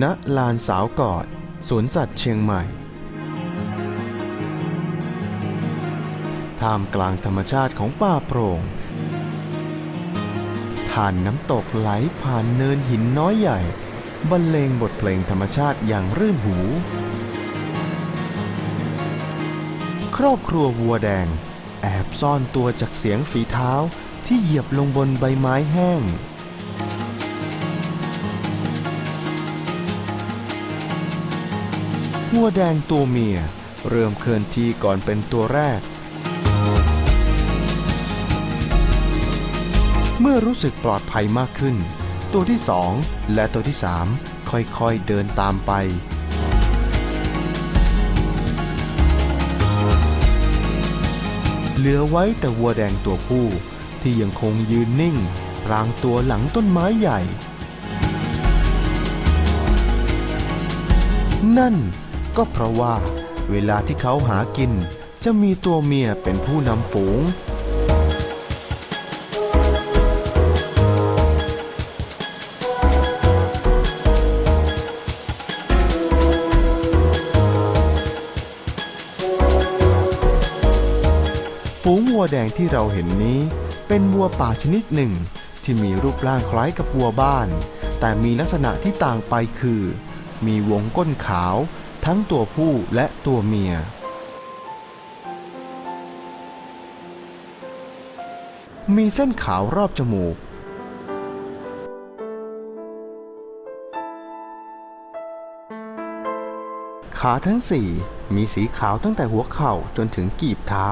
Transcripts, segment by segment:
ณลานสาวกอดสวนสัตว์เชียงใหม่ ท่ามกลางธรรมชาติของป่าโปร่งผ่านน้ำตกไหลผ่านเนินหินน้อยใหญ่ บรรเลงบทเพลงธรรมชาติอย่างรื่นหู ครอบครัววัวแดง แอบซ่อนตัวจากเสียงฝีเท้าที่เหยียบลงบนใบไม้แห้ง วัวแดงตัวเมีย เริ่มเคลื่อนที่ก่อนเป็นตัวแรก เมื่อรู้สึกปลอดภัยมากขึ้น ตัวที่สองและตัวที่สามค่อยๆเดินตามไปเหลือไว้แต่วัวแดงตัวผู้ที่ยังคงยืนนิ่งรางตัวหลังต้นไม้ใหญ่ นั่น ก็เพราะว่าเวลาที่เขาหากิน จะมีตัวเมียเป็นผู้นำฝูง ฝูงวัวแดงที่เราเห็นนี้ เป็นวัวป่าชนิดหนึ่ง ที่มีรูปร่างคล้ายกับวัวบ้าน แต่มีลักษณะที่ต่างไปคือ มีวงก้นขาว ทั้งตัวผู้และตัวเมีย มีเส้นขาวรอบจมูก ขาทั้งสี่มีสีขาวตั้งแต่หัวเข่าจนถึงกีบเท้า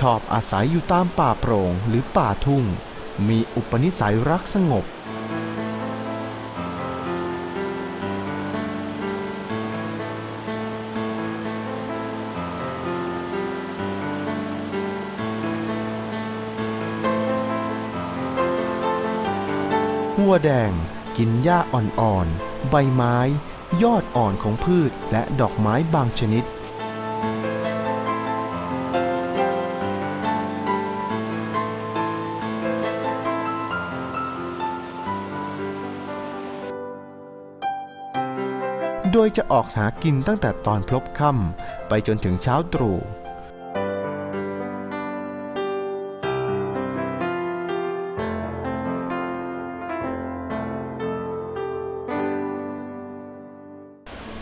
ชอบอาศัยอยู่ตามป่าโปร่งหรือป่าทุ่ง มีอุปนิสัยรักสงบ วแดง กินหญ้าอ่อนๆ ใบไม้ ยอดอ่อนของพืชและดอกไม้บางชนิด โดยจะออกหากินตั้งแต่ตอนพลบค่ำไปจนถึงเช้าตรู่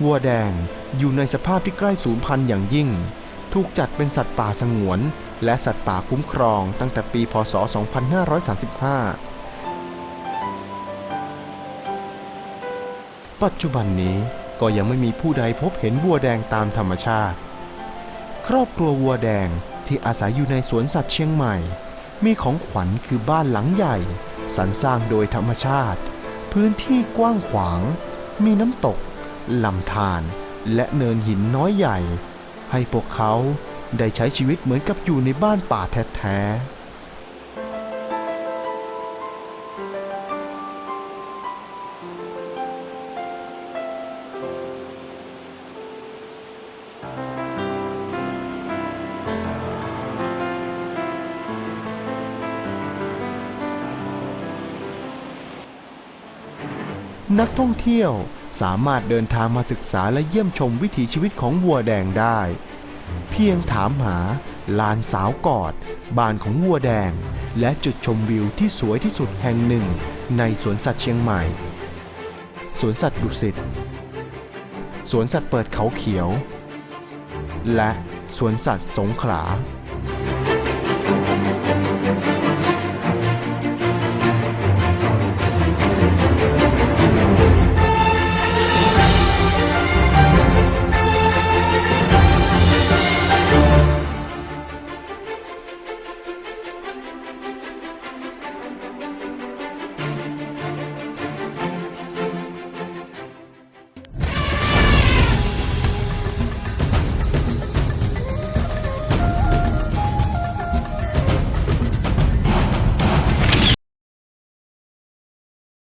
วัวแดงอยู่ในสภาพที่ใกล้สูญพันธุ์อย่างยิ่ง ถูกจัดเป็นสัตว์ป่าสงวน และสัตว์ป่าคุ้มครองตั้งแต่ปี พศ 2535 ปัจจุบันนี้ก็ยังไม่มีผู้ใดพบเห็นวัวแดงตามธรรมชาติ ครอบครัววัวแดงที่อาศัยอยู่ในสวนสัตว์เชียงใหม่ มีของขวัญคือบ้านหลังใหญ่สรรสร้างโดยธรรมชาติ พื้นที่กว้างขวาง มีน้ำตก ลำธารและเนินหินน้อยใหญ่ ให้พวกเขาได้ใช้ชีวิตเหมือนกับอยู่ในบ้านป่าแท้ๆนักท่องเที่ยว สามารถเดินทางมาศึกษาและเยี่ยมชมวิถีชีวิตของวัวแดงได้ เพียงถามหาลานสาวกอด บ้านของวัวแดง และจุดชมวิวที่สวยที่สุดแห่งหนึ่ง ในสวนสัตว์เชียงใหม่ สวนสัตว์ดุสิต สวนสัตว์เปิดเขาเขียว และสวนสัตว์สงขลา